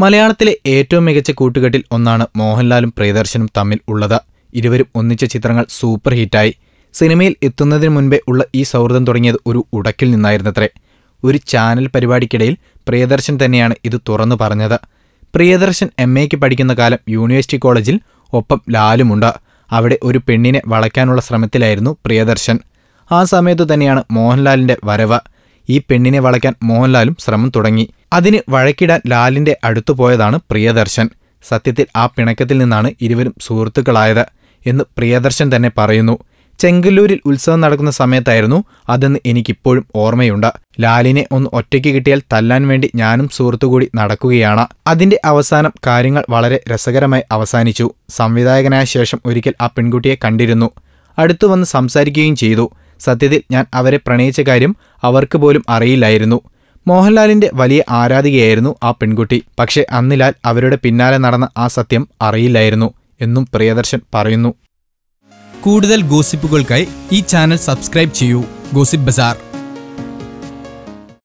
മലയാളത്തിലെ ഏറ്റവും മികച്ച കൂട്ടുകെട്ടിൽ ഒന്നാണ് മോഹൻലാലും പ്രിയദർശനും തമ്മിൽ ഉള്ളത്. ഇരുവരും ഒന്നിച്ച ചിത്രങ്ങൾ സൂപ്പർ ഹിറ്റായി. സിനിമയിൽ എത്തുന്നതിന് മുൻപേ ഉള്ള ഈ സൗഹൃദം തുടങ്ങിയത് ഒരു ഉടക്കിൽ നിന്നായിരുന്നത്രേ. ഒരു ചാനൽ പരിപാടിക്കിടയിൽ പ്രിയദർശൻ തന്നെയാണ് ഇത് തുറന്നു പറഞ്ഞത്. പ്രിയദർശൻ എം എക്ക് പഠിക്കുന്ന കാലം യൂണിവേഴ്സിറ്റി കോളേജിൽ ഒപ്പം ലാലുമുണ്ട്. അവിടെ ഒരു പെണ്ണിനെ വളയ്ക്കാനുള്ള ശ്രമത്തിലായിരുന്നു പ്രിയദർശൻ. ആ സമയത്തു തന്നെയാണ് മോഹൻലാലിന്റെ വരവ്. ഈ പെണ്ണിനെ വളയ്ക്കാൻ മോഹൻലാലും ശ്രമം തുടങ്ങി. അതിന് വഴക്കിടാൻ ലാലിന്റെ അടുത്തു പോയതാണ് പ്രിയദർശൻ. സത്യത്തിൽ ആ പിണക്കത്തിൽ നിന്നാണ് ഇരുവരും സുഹൃത്തുക്കളായത് എന്ന് പ്രിയദർശൻ തന്നെ പറയുന്നു. ചെങ്കല്ലൂരിൽ ഉത്സവം നടക്കുന്ന സമയത്തായിരുന്നു അതെന്ന് എനിക്കിപ്പോഴും ഓർമ്മയുണ്ട്. ലാലിനെ ഒന്ന് ഒറ്റയ്ക്ക് കിട്ടിയാൽ തല്ലാൻ വേണ്ടി ഞാനും സുഹൃത്തുകൂടി നടക്കുകയാണ്. അതിന്റെ അവസാനം കാര്യങ്ങൾ വളരെ രസകരമായി അവസാനിച്ചു. സംവിധായകനായ ശേഷം ഒരിക്കൽ ആ പെൺകുട്ടിയെ കണ്ടിരുന്നു. അടുത്തു വന്ന് സംസാരിക്കുകയും ചെയ്തു. സത്യത്തിൽ ഞാൻ അവരെ പ്രണയിച്ച കാര്യം അവർക്ക് പോലും അറിയില്ലായിരുന്നു. മോഹൻലാലിന്റെ വലിയ ആരാധികയായിരുന്നു ആ പെൺകുട്ടി. പക്ഷേ അന്നിലാൽ അവരുടെ പിന്നാലെ നടന്ന ആ സത്യം അറിയില്ലായിരുന്നു എന്നും പ്രിയദർശൻ പറയുന്നു. കൂടുതൽ ഗോസിപ്പുകൾക്കായി ഈ ചാനൽ സബ്സ്ക്രൈബ് ചെയ്യൂ. ഗോസിപ്പ് ബസാർ.